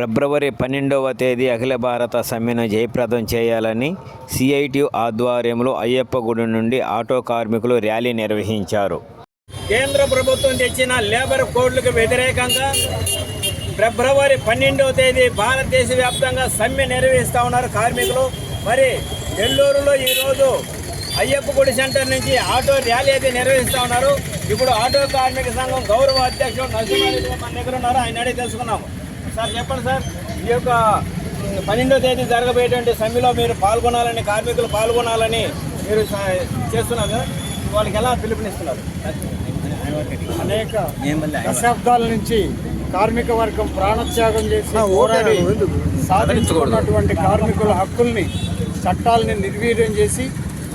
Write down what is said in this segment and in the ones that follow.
ఫిబ్రవరి పన్నెండవ తేదీ అఖిల భారత సమ్మెను జయప్రదం చేయాలని సిఐటి ఆధ్వర్యంలో అయ్యప్ప గుడి నుండి ఆటో కార్మికులు ర్యాలీ నిర్వహించారు. కేంద్ర ప్రభుత్వం తెచ్చిన లేబర్ కోడ్లకు వ్యతిరేకంగా ఫిబ్రవరి పన్నెండవ తేదీ భారతదేశ వ్యాప్తంగా సమ్మె నిర్వహిస్తూ ఉన్నారు కార్మికులు. మరి నెల్లూరులో ఈరోజు అయ్యప్ప గుడి సెంటర్ నుంచి ఆటో ర్యాలీ అయితే నిర్వహిస్తూ ఉన్నారు. ఇప్పుడు ఆటో కార్మిక సంఘం గౌరవ అధ్యక్షుడు నరసింహారెడ్డి మన దగ్గర ఉన్నారు. ఆయన అడిగి తెలుసుకున్నాము సార్ చెప్పండి సార్. ఈ యొక్క పన్నెండో తేదీ జరగబోయేటువంటి సమ్మెలో మీరు పాల్గొనాలని కార్మికులు పాల్గొనాలని మీరు చేస్తున్నారు వాళ్ళకి ఎలా పిలుపునిస్తున్నారు? అనేక దశాబ్దాల నుంచి కార్మిక వర్గం ప్రాణత్యాగం చేసి పోరాడి సాధించుకున్నటువంటి కార్మికుల హక్కుల్ని చట్టాలని నిర్వీర్యం చేసి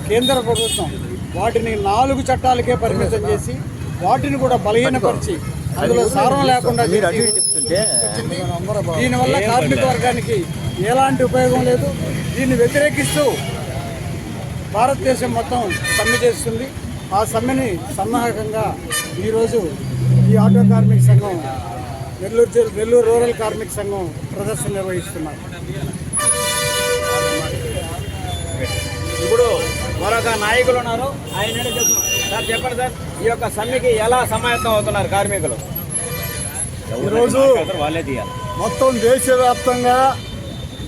కేంద్ర ప్రభుత్వం వాటిని నాలుగు చట్టాలకే పరిమితం చేసి వాటిని కూడా బలహీనపరిచి అందులో సారం లేకుండా. దీనివల్ల కార్మిక వర్గానికి ఎలాంటి ఉపయోగం లేదు. దీన్ని వ్యతిరేకిస్తూ భారతదేశం మొత్తం సమ్మె చేస్తుంది. ఆ సమ్మెని సన్నాహకంగా ఈరోజు ఈ ఆటో కార్మిక సంఘం నెల్లూరు నెల్లూరు రూరల్ కార్మిక సంఘం ప్రదర్శన నిర్వహిస్తున్నారు. ఇప్పుడు మరొక నాయకులు ఉన్నారు. ఆయన. సార్ చెప్పండి సార్. ఈ యొక్క సమ్మెకి ఎలా సమాయత్తం అవుతున్నారు కార్మికులు? ఈరోజు మొత్తం దేశవ్యాప్తంగా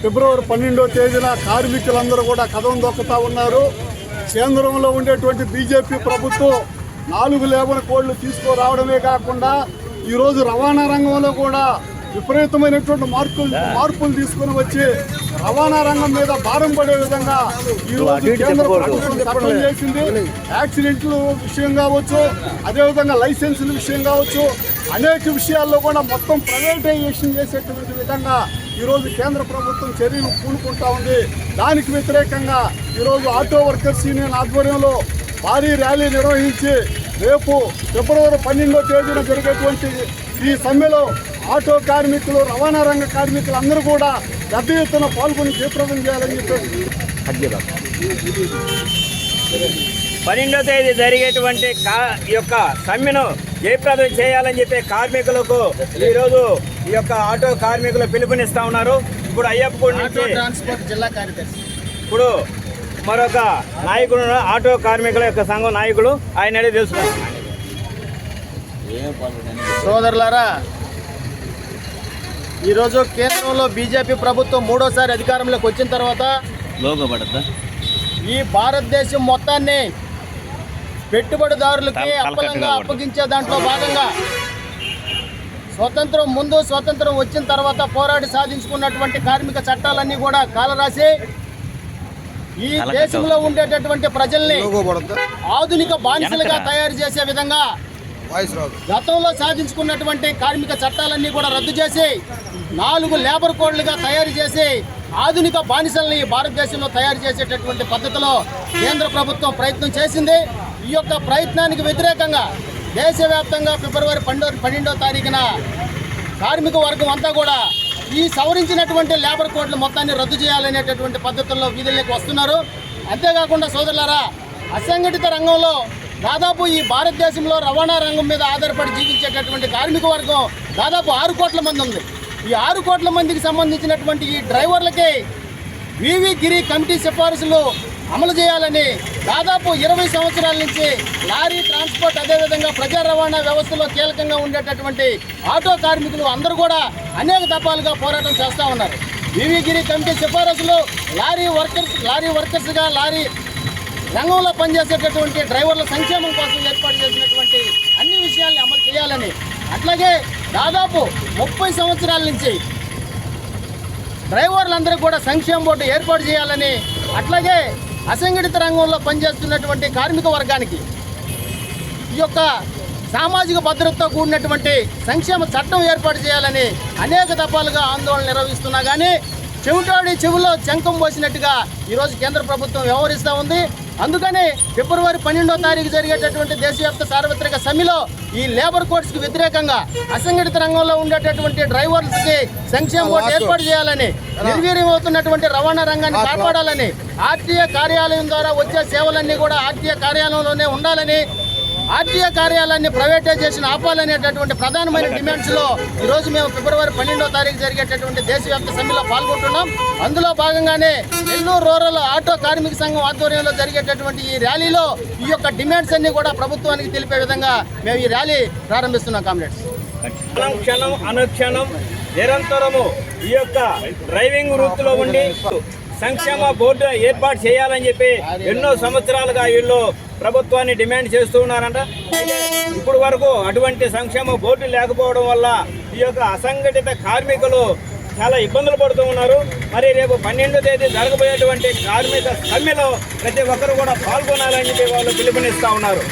ఫిబ్రవరి పన్నెండో తేదీన కార్మికులందరూ కూడా కథం దొక్కుతా ఉన్నారు. కేంద్రంలో ఉండేటువంటి బీజేపీ ప్రభుత్వం నాలుగు లేబర్ కోడ్లు తీసుకురావడమే కాకుండా ఈరోజు రవాణా రంగంలో కూడా విపరీతమైనటువంటి మార్పులు మార్పులు తీసుకుని వచ్చి రవాణా రంగం మీద భారం పడే విధంగా ఈరోజు కేంద్ర ప్రభుత్వం చట్టం చేసింది. యాక్సిడెంట్లు విషయం కావచ్చు అదేవిధంగా లైసెన్సుల విషయం కావచ్చు అనేక విషయాల్లో కూడా మొత్తం ప్రైవేటైజేషన్ చేసేటువంటి విధంగా ఈరోజు కేంద్ర ప్రభుత్వం చర్యలు పూనుకుంటా ఉంది. దానికి వ్యతిరేకంగా ఈరోజు ఆటో వర్కర్స్ యూనియన్ ఆధ్వర్యంలో భారీ ర్యాలీ నిర్వహించి రేపు ఫిబ్రవరి పన్నెండో తేదీన జరిగేటువంటి ఈ సమ్మెలో ఆటో కార్మికులు రవాణా రంగ కార్మికులు అందరూ కూడా పెద్ద ఎత్తున పాల్గొని జయప్రదం చేయాలని చెప్పేసి. పన్నెండో తేదీ జరిగేటువంటి కా ఈ యొక్క సమ్మెను జయప్రదం చేయాలని చెప్పి కార్మికులకు ఈరోజు ఈ యొక్క ఆటో కార్మికులు పిలుపునిస్తా ఉన్నారు. ఇప్పుడు అయ్యప్ప ట్రాన్స్పోర్ట్ జిల్లా కార్యదర్శి. ఇప్పుడు మరొక నాయకుడు ఆటో కార్మికుల యొక్క సంఘం నాయకుడు ఆయన అడిగి తెలుసుకున్నాం సోదరులారా ఈరోజు కేంద్రంలో బీజేపీ ప్రభుత్వం మూడోసారి అధికారంలోకి వచ్చిన తర్వాత ఈ భారతదేశం మొత్తాన్ని పెట్టుబడిదారులకి అప్పలంగా అప్పగించే దాంట్లో భాగంగా స్వతంత్రం ముందు స్వతంత్రం వచ్చిన తర్వాత పోరాడి సాధించుకున్నటువంటి కార్మిక చట్టాలన్నీ కూడా కాలరాసి ఈ దేశంలో ఉండేటటువంటి ప్రజల్ని ఆధునిక బానిసలుగా తయారు చేసే విధంగా గతంలో సాధించుకున్నటువంటి కార్మిక చట్టాలన్నీ కూడా రద్దు చేసి నాలుగు లేబర్ కోడ్లుగా తయారు చేసి ఆధునిక బానిసల్ని భారతదేశంలో తయారు చేసేటటువంటి పద్ధతిలో కేంద్ర ప్రభుత్వం ప్రయత్నం చేసింది. ఈ యొక్క ప్రయత్నానికి వ్యతిరేకంగా దేశవ్యాప్తంగా ఫిబ్రవరి పన్నెండో పన్నెండో తారీఖున కార్మిక వర్గం అంతా కూడా ఈ సవరించినటువంటి లేబర్ కోడ్లు మొత్తాన్ని రద్దు చేయాలనేటటువంటి పద్ధతుల్లో వీధుల్లోకి వస్తున్నారు. అంతేకాకుండా సోదరులారా అసంఘటిత రంగంలో దాదాపు ఈ భారతదేశంలో రవాణా రంగం మీద ఆధారపడి జీవించేటటువంటి కార్మిక వర్గం దాదాపు ఆరు కోట్ల మంది ఉంది. ఈ ఆరు కోట్ల మందికి సంబంధించినటువంటి ఈ డ్రైవర్లకే వివి గిరి కమిటీ సిఫార్సులు అమలు చేయాలని దాదాపు ఇరవై సంవత్సరాల నుంచి లారీ ట్రాన్స్పోర్ట్ అదేవిధంగా ప్రజా రవాణా వ్యవస్థలో కీలకంగా ఉండేటటువంటి ఆటో కార్మికులు అందరూ కూడా అనేక దఫాలుగా పోరాటం చేస్తూ ఉన్నారు. వివి గిరి కమిటీ సిఫారసులు లారీ వర్కర్స్ లారీ వర్కర్స్గా లారీ రంగంలో పనిచేసేటటువంటి డ్రైవర్ల సంక్షేమం కోసం ఏర్పాటు చేసినటువంటి అన్ని విషయాల్ని అమలు చేయాలని. అట్లాగే దాదాపు ముప్పై సంవత్సరాల నుంచి డ్రైవర్లందరూ కూడా సంక్షేమ బోర్డు ఏర్పాటు చేయాలని అట్లాగే అసంఘటిత రంగంలో పనిచేస్తున్నటువంటి కార్మిక వర్గానికి ఈ యొక్క సామాజిక భద్రతతో కూడినటువంటి సంక్షేమ చట్టం ఏర్పాటు చేయాలని అనేక దఫాలుగా ఆందోళన నిర్వహిస్తున్నా కానీ చెవిటాడి చెవిలో శంఖం పోసినట్టుగా ఈరోజు కేంద్ర ప్రభుత్వం వ్యవహరిస్తూ ఉంది. అందుకని ఫిబ్రవరి పన్నెండో తారీఖు జరిగేటటువంటి దేశవ్యాప్త సార్వత్రిక సమ్మెలో ఈ లేబర్ కోడ్స్కి వ్యతిరేకంగా అసంఘటిత రంగంలో ఉండేటటువంటి డ్రైవర్స్కి సంక్షేమ బోర్డు ఏర్పాటు చేయాలని నిర్వీర్యం అవుతున్నటువంటి రవాణా రంగాన్ని కాపాడాలని ఆర్టీఏ కార్యాలయం ద్వారా వచ్చే సేవలన్నీ కూడా ఆర్టీఏ కార్యాలయంలోనే ఉండాలని ఆర్టీఏ కార్యాలయాన్ని ప్రైవేటైజేషన్ ఆపాలనేటటువంటి ప్రధానమైన డిమాండ్స్లో ఈ రోజు మేము ఫిబ్రవరి పన్నెండో తారీఖు జరిగేటటువంటి దేశవ్యాప్త సమ్మెలో పాల్గొంటున్నాం. అందులో భాగంగానే నెల్లూరు రూరల్ ఆటో కార్మిక సంఘం ఆధ్వర్యంలో జరిగేటటువంటి ఈ ర్యాలీలో ఈ యొక్క డిమాండ్స్ అన్ని కూడా ప్రభుత్వానికి తెలిపే విధంగా మేము ఈ ర్యాలీ ప్రారంభిస్తున్నాం కామ్రేడ్స్. క్షణం అనుక్షణం నిరంతరము ఈ యొక్క డ్రైవింగ్ వృత్తిలో ఉండి సంక్షేమ బోర్డు ఏర్పాటు చేయాలని చెప్పి ఎన్నో సంవత్సరాలుగా వీళ్ళు ప్రభుత్వాన్ని డిమాండ్ చేస్తూ ఉన్నారంట. ఇప్పుడు వరకు అటువంటి సంక్షేమ బోర్డు లేకపోవడం వల్ల ఈ యొక్క అసంఘటిత కార్మికులు చాలా ఇబ్బందులు పడుతూ ఉన్నారు. మరి రేపు పన్నెండో తేదీ జరగబోయేటువంటి కార్మిక సమ్మెలో ప్రతి ఒక్కరు కూడా పాల్గొనాలని చెప్పి వాళ్ళు పిలుపునిస్తూ ఉన్నారు.